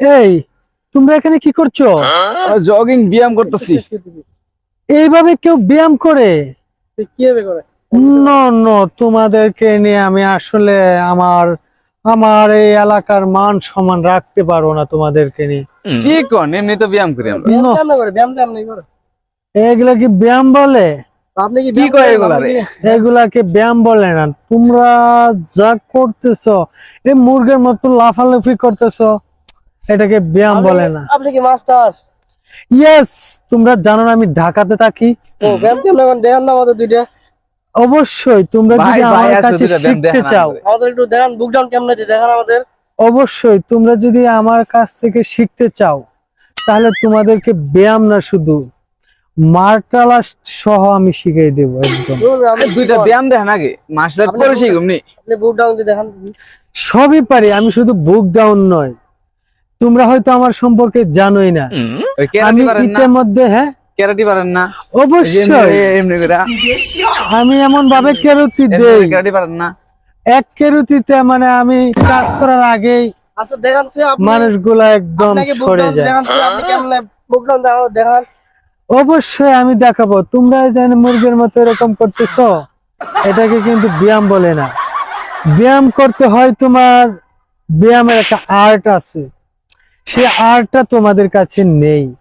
এই তোমরা এখানে কি করছ? জগিং ব্যায়াম করতেছি। এইভাবে কেউ ব্যায়াম করে? কীভাবে করে? ন ন তোমাদেরকে নিয়ে আমি আসলে আমার আমার এই এলাকার মান সম্মান রাখতে পারব না তোমাদেরকে নিয়ে। কি কন? এমনি তো ব্যায়াম করি আমরা। এগুলা কি ব্যায়াম বলে? আপনি কি কি করে এগুলা আপনি রে? কি- এগুলাকে ব্যায়াম বলে না। তোমরা যা করতেছ এই মুরগের মতো লাফালাফি করতেছ এটাকে ব্যায়াম বলে না। আপনি কি মাস্টার? ইয়েস তোমরা জানো না আমি ঢাকাতে থাকি। ও ব্যায়াম কেমনে করেন? না আমাদের দুইটা। অবশ্যই তোমরা যদি আমার কাছে শিখতে চাও। আমাদের। একটু দেখান বুক ডাউন কেমনে দেখান আমাদের। অবশ্যই তোমরা যদি আমার কাছ থেকে শিখতে চাও তাহলে তোমাদেরকে ব্যায়াম না শুধু মার্টাল সহ আমি দেবো একদম। দুইটা ব্যায়াম দেখেন আগে মার্শাল করে বুক ডাউন দেখান। সবই পারি আমি শুধু বুক ডাউন নয়। তোমরা হয়তো আমার সম্পর্কে জানোই না। আমি ইতিমধ্যে হ্যাঁ? ক্যারাটি পারেন না। অবশ্যই। এমনি- করে। আমি এমন ভাবে কেরুতি দেই। ক্যারাটি পারেন না। এক মানে আমি কাজ করার আগেই আচ্ছা মানুষগুলা একদম সরে যায়। আপনি কেমনে দেখান দেখান। অবশ্যই আমি দেখাবো। তোমরা জানি মুরগির মতো এরকম করতেছ এটাকে কিন্তু ব্যায়াম বলে না। ব্যায়াম করতে হয় তোমার ব্যায়ামের একটা আর্ট আছে। সে আর্টটা তোমাদের কাছে নেই।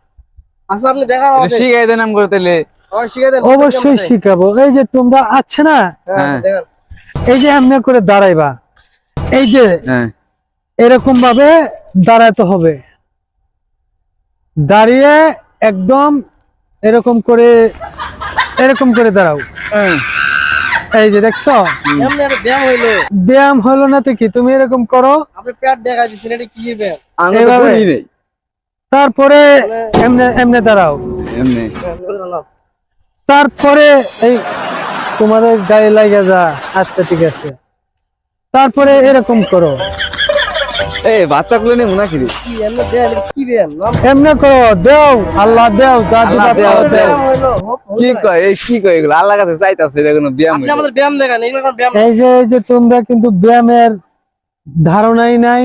আচ্ছা আপনি দেখান শিখাই দেন করে অবশ্যই শিখাবো। এই যে তোমরা আছে না? হ্যাঁ হ্যাঁ। এই যে এমনি করে দাঁড়াইবা। এই যে হ্যাঁ। এরকম ভাবে দাঁড়াতে হবে। দাঁড়িয়ে একদম এরকম করে এরকম করে দাঁড়াও। হ্যাঁ। এই যে দেখছ? ব্যায়াম হইল। ব্যায়াম হলো না তো কি? তুমি এরকম করো। আপনি পেট দেখা দিচ্ছেন এটা কি ব্যায়াম? তারপরে এমনে এমনে দাঁড়াও। এমনি। তারপরে এই তোমাদের গায়ে লাগে যা। আচ্ছা ঠিক আছে। তারপরে এরকম করো। এই বাচ্চা গুলো নেই মনে কিরে এমনি করো দেও আল্লাহ দেও যা আল্লাহ দিবা দেও, কি কয় এই কি কয় এগুলো? আল্লাহ কাছে চাইতাছে এটা কোনো ব্যায়াম আপনি আমাদের ব্যায়াম দেখান এগুলো ব্যায়াম এই যে এই যে তোমরা কিন্তু ব্যায়ামের ধারণাই নাই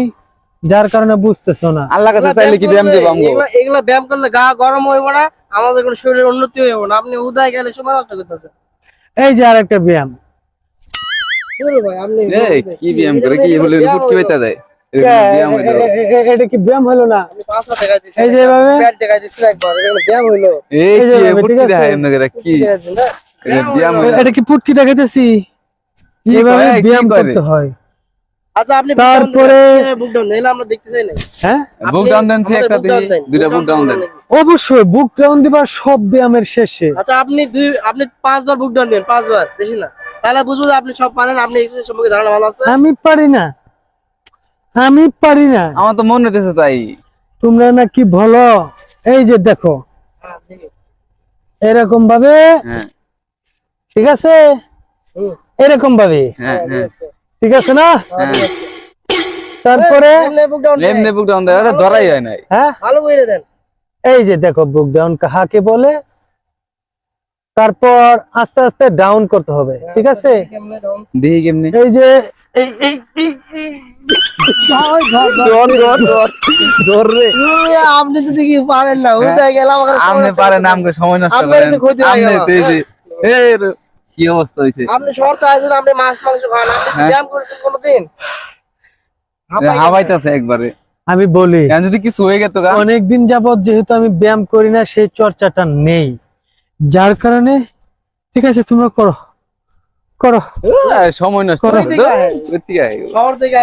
যার কারণে বুঝতেছো না। আল্লাহ কাছে চাইলে কি ব্যায়াম দেবো আমগো? এগুলা এগুলা ব্যায়াম করলে গা গরম হইব না আমাদের কোনো শরীরের উন্নতি হইব না। আপনি উদয় গেলে সময় নষ্ট করতেছেন। এই যে আরেকটা ব্যায়াম। বলো ভাই আপনি এই কি ব্যায়াম করে? কি বলে ব্যায়াম ফুটকি হইল। বাইতা দেয় এটা কি ব্যায়াম হলো না? এই যে এভাবে? ব্যায়াম এই কি ফুটকি দেখায় কি? এটা ব্যায়াম কি পুটকি দেখাইতেছি? কি এভাবে ব্যায়াম করতে হয়। আচ্ছা আপনি তারপরে- বুক ডাউন নাইলে আমরা দেখতে চাই না। হ্যাঁ? বুক ডাউন দেন একটা দিই দুইটা বুক ডাউন দেন। দেন। অবশ্যই বুক ডাউন দিবার সব ব্যায়ামের শেষে। আচ্ছা আপনি দুই আপনি পাঁচবার বুক ডাউন দেন পাঁচবার বেশি না। তাহলে বুঝব আপনি সব পারেন আপনি এক্সারসাইজ সম্পর্কে ধারণা ভালো আছে? আমি পারি না। আমি পারি না। আমার তো মনে হইতেছে তাই। তোমরা না কি বলো এই যে দেখো। হ্যাঁ, এরকম ভাবে হ্যাঁ। ঠিক আছে? এরকম ভাবে। হ্যাঁ হ্যাঁ। আছে। ঠিক আছে না? হ্যাঁ। তারপরে? এমনি book down দেন। এমনি বুক ডাউন দেয়। ধরাই হয় নাই। হ্যাঁ? ভালো করে দেন। এই যে দেখো বুক ডাউন কাহাকে বলে? তারপর আস্তে আস্তে ডাউন করতে হবে ঠিক আছে? কেমনি এই যে আপনি তো দেখি পারেন না। গেলাম নষ্ট পারেন। আমকে সময় নষ্ট করেন। হয়ে। তো এই যে কি অবস্থা হইছে আপনি শর্ত আছেন আপনি মাছ মাংস খান আপনি হ্যাঁ। ব্যায়াম করেছেন কোনোদিন? একবারে। আমি বলি যদি কিছু হয়ে গেত অনেকদিন যাবত যেহেতু আমি ব্যায়াম করি না সেই চর্চাটা নেই। যার কারণে ঠিক আছে তোমরা করো। করো। সময় নষ্ট করো। শহর থেকে।